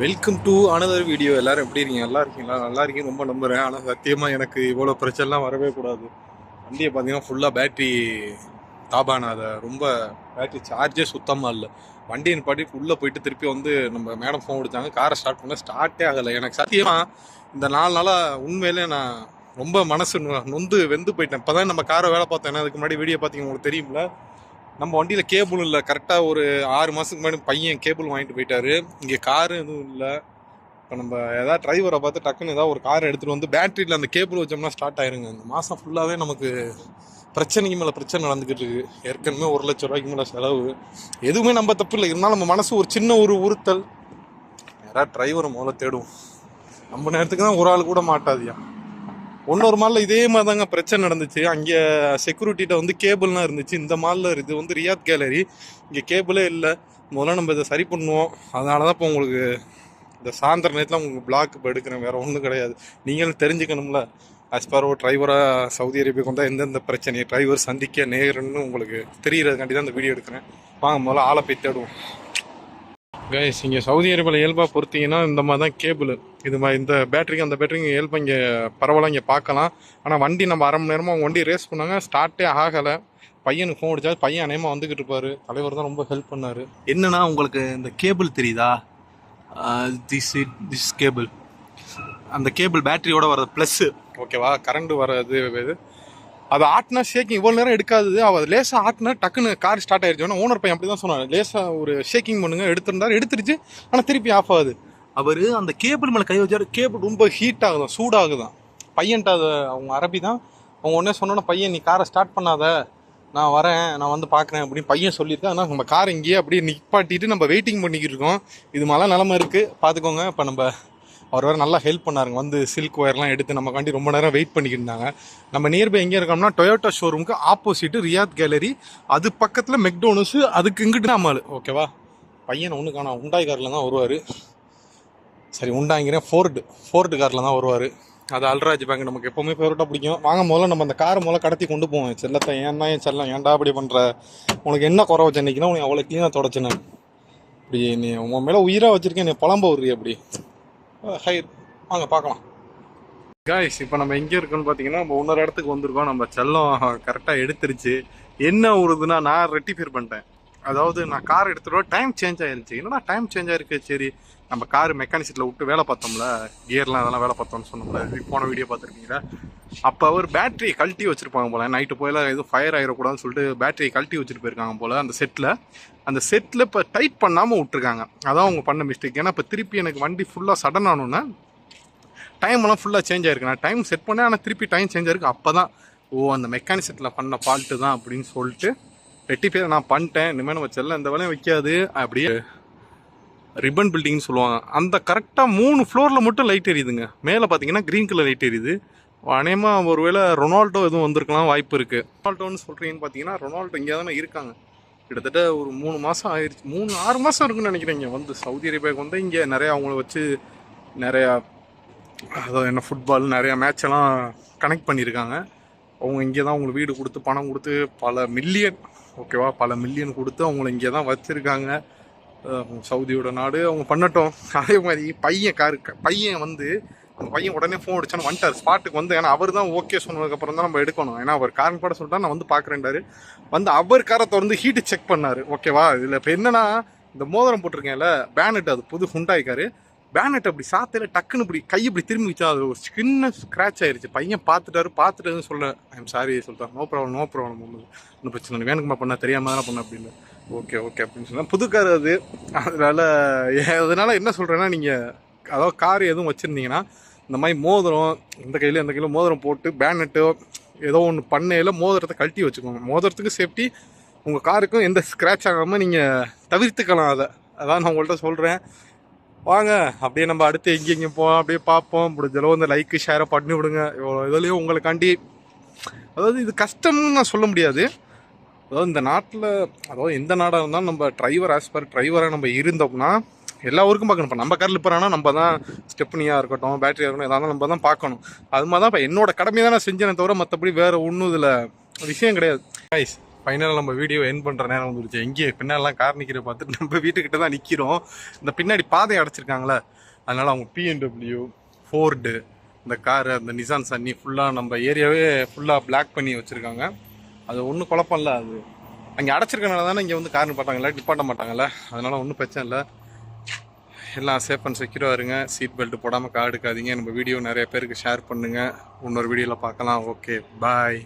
Welcome to another video எல்லாரும் எப்படி இருக்கீங்க? நல்லா இருக்கீங்களா? நல்லா இருக்கீங்க ரொம்ப நம்புறேன். ஆனால் சத்தியமாக எனக்கு இவ்வளோ பிரச்சனைலாம் வரவே கூடாது. வண்டியை பார்த்தீங்கன்னா ஃபுல்லாக பேட்ரி தாபானாத ரொம்ப பேட்ரி சார்ஜே சுத்தமாக இல்லை. வண்டியின் பாட்டி உள்ளே போயிட்டு திருப்பி வந்து நம்ம மேடம் ஃபோன் கொடுத்தாங்க. காரை ஸ்டார்ட் பண்ண ஸ்டார்ட்டே ஆகலை. எனக்கு சத்தியமாக இந்த நாலு நாளாக உண்மையிலே நான் ரொம்ப மனசு நொந்து வெந்து போயிட்டேன். இப்போ தான் நம்ம காரை வேலை பார்த்தேன். ஏன்னா அதுக்கு முன்னாடி வீடியோ பார்த்தீங்க உங்களுக்கு தெரியும்ல. நம்ம வண்டியில் கேபிள் இல்லை. கரெக்டாக ஒரு ஆறு மாதத்துக்கு முன்னாடி பையன் கேபிள் வாங்கிட்டு போயிட்டாரு. இங்கே காரு எதுவும் இல்லை. இப்போ நம்ம ஏதாவது டிரைவரை பார்த்து டக்குன்னு ஏதாவது ஒரு கார் எடுத்துகிட்டு வந்து பேட்டரியில் அந்த கேபிள் வச்சோம்னா ஸ்டார்ட் ஆயிருங்க. இந்த மாதம் ஃபுல்லாகவே நமக்கு பிரச்சனைக்கு மேலே பிரச்சனை நடந்துக்கிட்டு இருக்கு. ஏற்கனவே ஒரு லட்ச ரூபாய்க்கு மேலே செலவு. எதுவுமே நம்ம தப்பு இல்லை. இருந்தாலும் நம்ம மனசு ஒரு சின்ன ஒரு உறுத்தல். யாராவது டிரைவரை முதல்ல தேடுவோம். நம்ம நேரத்துக்கு தான் ஒரு ஆள் கூட மாட்டாதியா? இன்னொரு மாலில் இதே மாதிரி தாங்க பிரச்சனை நடந்துச்சு. அங்கே செக்யூரிட்டிகிட்ட வந்து கேபிள்லாம் இருந்துச்சு. இந்த மாலில் இது வந்து ரியாத் கேலரி இங்கே கேபிளே இல்லை. முதல்ல நம்ம இதை சரி பண்ணுவோம். அதனால தான் இப்போ உங்களுக்கு இந்த சாயந்தர நேரத்தில் உங்களுக்கு பிளாக் இப்போ எடுக்கிறேன். வேறு ஒன்றும் கிடையாது. நீங்களும் தெரிஞ்சுக்கணும்ல. அஸ் பார் ஓ டிரைவராக சவுதி அரேபியாவுக்கு வந்தால் எந்தெந்த பிரச்சனையை டிரைவர் சந்திக்க நேருன்னு உங்களுக்கு தெரிகிறதுக்காண்டி தான் இந்த வீடியோ எடுக்கிறேன். வாங்க முதல்ல ஆளை போய் தேடுவோம். கைஸ் இங்கே சவுதி அரேபியாவில் இயல்பாக பொறுத்தீங்கன்னா இந்த மாதிரி தான் கேபிள் இது மாதிரி இந்த பேட்டரிக்கு அந்த பேட்டரிக்கு இயல்பாக இங்கே பரவாயில்ல இங்கே பார்க்கலாம். ஆனால் வண்டி நம்ம அரை மணி நேரமாக அவங்க வண்டி ரேஸ் பண்ணாங்க. ஸ்டார்ட்டே ஆகலை. பையனுக்கு ஃபோன் அடிச்சா பையன் அநேகமாக வந்துக்கிட்டு இருப்பாரு. தலைவர் தான் ரொம்ப ஹெல்ப் பண்ணாரு. என்னன்னா உங்களுக்கு இந்த கேபிள் தெரியுதா? திஸ் திஸ் கேபிள் அந்த கேபிள் பேட்டரியோட வர ப்ளஸ்ஸு ஓகேவா கரண்ட் வர்றது இது அது ஆட்டினா ஷேக்கிங் இவ்வளோ நேரம் எடுக்காது அவள் லேசாக ஆட்டினா டக்குன்னு கார் ஸ்டார்ட் ஆயிடுச்சு ஓனர் பையன் அப்படி தான் சொன்னார். லேசாக ஒரு ஷேக்கிங் பண்ணுங்க எடுத்திருந்தார். எடுத்துருச்சு. ஆனால் திருப்பி ஆஃப் ஆகுது. அவர் அந்த கேபிள் மேலே கை வச்சாரு. கேபிள் ரொம்ப ஹீட் ஆகுதான். சூடாகுதான். பையன்ட்ட அது அவங்க அரபி தான் அவங்க உடனே சொன்னோன்னா பையன் நீ காரை ஸ்டார்ட் பண்ணாத. நான் வரேன். நான் வந்து பார்க்குறேன் அப்படின்னு பையன் சொல்லியிருக்கேன் ஆனால் நம்ம கார் இங்கேயே அப்படியே நிப்பாட்டிட்டு நம்ம வெயிட்டிங் பண்ணிக்கிட்டு இருக்கோம். இது மழை நிலமை இருக்குது பார்த்துக்கோங்க இப்போ நம்ம அவர் வேறு நல்லா ஹெல்ப் பண்ணாருங்க. வந்து சில்க் ஒயர்லாம் எடுத்து நமக்காண்டி ரொம்ப நேரம் வெயிட் பண்ணிக்கிட்டு இருந்தாங்க. நம்ம நியர்பை எங்கே இருக்கோம்னா டொயோட்டா ஷோரூமுக்கு ஆப்போசிட் ரியாத் கேலரி அது பக்கத்தில் மெக்டோனஸ் அதுக்கு இங்கிட்டு தான் ஓகேவா பையன் ஒன்று காணா உண்டாய் காரில் தான் வருவார். சரி உண்டாங்கிறேன் ஃபோர்டு ஃபோர்டு காரில் தான் வருவார். அது அல்ராஜ் பேங்க் நமக்கு எப்போவுமே ஃபேவரட்டாக பிடிக்கும். வாங்க முதல்ல நம்ம அந்த காரை முதல்ல கடத்தி கொண்டு போவோம். செல்லத்தை ஏன்னா என் செல்லம் ஏன்டா அப்படி பண்ணுற உனக்கு என்ன குறை வச்சு அன்னைக்குன்னா உனக்கு அவ்வளோ க்ளீனாக தொடச்சினேன். இப்படி நீ உன் மேலே உயிராக வச்சுருக்கேன். நீ புலம்ப வருது அப்படி. ஹை வாங்க பார்க்கலாம். காய்ஸ் இப்போ நம்ம எங்கே இருக்கோம்னு பார்த்தீங்கன்னா நம்ம இன்னொரு இடத்துக்கு வந்திருக்கோம். நம்ம செல்லம் கரெக்டாக எடுத்துருச்சு. என்ன உருதுன்னா நான் ரெட்டிஃபைர் பண்ணிட்டேன். அதாவது நான் கார் எடுத்துகிட்டு டைம் சேஞ்ச் ஆயிருச்சு. என்னடா டைம் சேஞ்ச் ஆயிருக்கு? சரி நம்ம கார் மெக்கானிசிட்டில் விட்டு வேலை பார்த்தோம்ல. கியர்லாம் அதெல்லாம் வேலை பார்த்தோம்னு சொன்னோம்ல. போன வீடியோ பார்த்துருக்கீங்களா? அப்போ அவர் பேட்டரி கழட்டி வச்சுருப்பாங்க போல. நைட்டு போயில எதுவும் ஃபயர் ஆகிடக்கூடாதுன்னு சொல்லிட்டு பேட்டரியை கழட்டி வச்சுட்டு போயிருக்காங்க போல அந்த செட்டில் அந்த செட்டில் இப்போ டைட் பண்ணாமல் விட்டுருக்காங்க. அதான் அவங்க பண்ண மிஸ்டேக் ஏன்னா இப்போ திருப்பி எனக்கு வண்டி ஃபுல்லாக சடன் ஆனோன்னே டைம்லாம் ஃபுல்லாக சேஞ்ச் ஆயிருக்கு. நான் டைம் செட் பண்ணேன் ஆனால் திருப்பி டைம் சேஞ்ச் ஆயிருக்கு அப்போ தான் ஓ அந்த மெக்கானிசத்தில் பண்ண ஃபால்ட்டு தான் அப்படின்னு சொல்லிட்டு ரெட்டிஃபை நான் பண்ணிட்டேன். இனிமேல் நம்ம செல்ல இந்த வேலையும் வைக்காது. அப்படியே ரிப்பன் பில்டிங்னு சொல்லுவாங்க. அந்த கரெக்டாக மூணு ஃப்ளோரில் மட்டும் லைட் எரியுதுங்க. மேலே பார்த்தீங்கன்னா க்ரீன் கலர் லைட் எரியுது. அநேகமாக ஒருவேளை ரொனால்டோ எதுவும் வந்திருக்கலாம் வாய்ப்பு இருக்குது ரொனால்டோன்னு சொல்கிறீங்கன்னு பார்த்தீங்கன்னா ரொனால்டோ இங்கே தானே இருக்காங்க. கிட்டத்தட்ட ஒரு மூணு மாதம் ஆயிடுச்சு மூணு ஆறு மாதம் இருக்குன்னு நினைக்கிறேன் இங்கே வந்து சவுதி அரேபியாவுக்கு வந்து இங்கே நிறையா அவங்கள வச்சு நிறையா அதாவது என்ன ஃபுட்பால் நிறையா மேட்ச் எல்லாம் கனெக்ட் பண்ணியிருக்காங்க. அவங்க இங்கே தான் அவங்களுக்கு வீடு கொடுத்து பணம் கொடுத்து பல மில்லியன் ஓகேவா பல மில்லியன் கொடுத்து அவங்கள இங்கே தான் வச்சுருக்காங்க. சவுதியோட நாடு அவங்க பண்ணட்டும். அதே மாதிரி பையன் காரு பையன் வந்து அந்த பையன் உடனே ஃபோன் அடிச்சான்னு வந்துட்டார். ஸ்பாட்டுக்கு வந்து ஏன்னா அவர் தான் ஓகே சொன்னதுக்கப்புறம் தான் நம்ம எடுக்கணும். ஏன்னா அவர் காரன் கூட சொல்லிட்டா நான் வந்து பார்க்குறேன்டாரு. வந்து அவர் காரை திறந்து ஹீட்டு செக் பண்ணார். ஓகேவா இதில் இப்போ என்னன்னா இந்த மோதிரம் போட்டிருக்கேன்ல பேனட் அது புது ஹுண்டாய் காரு பேனட் அப்படி சாத்தையில டக்குன்னு இப்படி கை இப்படி திரும்பி வச்சா அது ஒரு சின்ன ஸ்க்ராட்ச் ஆயிருச்சு. பையன் பார்த்துட்டாரு பார்த்துட்டு சொல்ல ஐம் சாரி சொல்லிட்டார் நோ ப்ராப்ளம் நோ ப்ராப்ளம் ஒன்று ஒன்றும் பிரச்சனை இல்லை. வேணுக்குமா பண்ண? தெரியாம தான் பண்ண? அப்படின்னு. ஓகே ஓகே அப்படின்னு சொன்னால் புது கார் அது. அதனால் அதனால் என்ன சொல்கிறேன்னா நீங்கள் அதாவது கார் எதுவும் வச்சுருந்தீங்கன்னா இந்த மாதிரி மோதிரம் இந்த கையில இந்த கையில் மோதிரம் போட்டு பேனட்டோ ஏதோ ஒன்று பண்ணையில் மோதிரத்தை கழட்டி வச்சுக்கோங்க. மோதிரத்துக்கும் சேஃப்டி உங்கள் காருக்கும் எந்த ஸ்க்ராட்ச் ஆகாமல் நீங்கள் தவிர்த்துக்கலாம் அதை. அதான் நான் உங்கள்கிட்ட சொல்கிறேன் வாங்க அப்படியே நம்ம அடுத்து எங்கே எங்கே போவோம் அப்படியே பார்ப்போம். முடிஞ்சளவு இந்த லைக்கு ஷேரை பண்ணி விடுங்க. இவ்வளோ இதுலேயும் உங்களுக்காண்டி அதாவது இது கஷ்டம்னு நான் சொல்ல முடியாது. அதாவது இந்த நாட்டில் அதாவது எந்த நாடாக இருந்தாலும் நம்ம டிரைவர் ஆஸ் பர் டிரைவராக நம்ம இருந்தோம்னா எல்லா ஊருக்கும் பார்க்கணும். இப்போ நம்ம காரில் போகிறானா நம்ம தான் ஸ்டெப்னியாக இருக்கட்டும் பேட்டரியாக இருக்கட்டும் எதாவது நம்ம தான் பார்க்கணும். அது மாதிரி தான் இப்போ என்னோட கடமை தான் நான் செஞ்சேனே தவிர மற்றபடி வேறு ஒன்றும் இதில் விஷயம் கிடையாது. ஐஸ் ஃபைனலாக நம்ம வீடியோ என் பண்ணுற நேரம் வந்துருச்சு. இங்கே பின்னாலாம் கார் நிற்கிற பார்த்துட்டு நம்ம வீட்டுக்கிட்ட தான் நிற்கிறோம் இந்த பின்னாடி பாதை அடைச்சிருக்காங்களே அதனால் அவங்க பிஎன்டபிள்யூ ஃபோர்டு இந்த காரு அந்த நிசான் சன்னி ஃபுல்லாக நம்ம ஏரியாவே ஃபுல்லாக பிளாக் பண்ணி வச்சுருக்காங்க. அது ஒன்றும் குழப்பம் இல்லை அது. அங்கே அடைச்சிருக்கனால தானே இங்கே வந்து கார் நிப்பாட்டாங்கல்ல நிப்பாட்ட மாட்டாங்கல்ல. அதனால் ஒன்றும் பிரச்சனை இல்லை. எல்லாம் சேஃப் அண்ட் செக்யூராக இருங்க. சீட் பெல்ட் போடாமல் கார் எடுக்காதீங்க. நம்ம வீடியோ நிறைய பேருக்கு ஷேர் பண்ணுங்கள் இன்னொரு வீடியோவில் பார்க்கலாம். Okay bye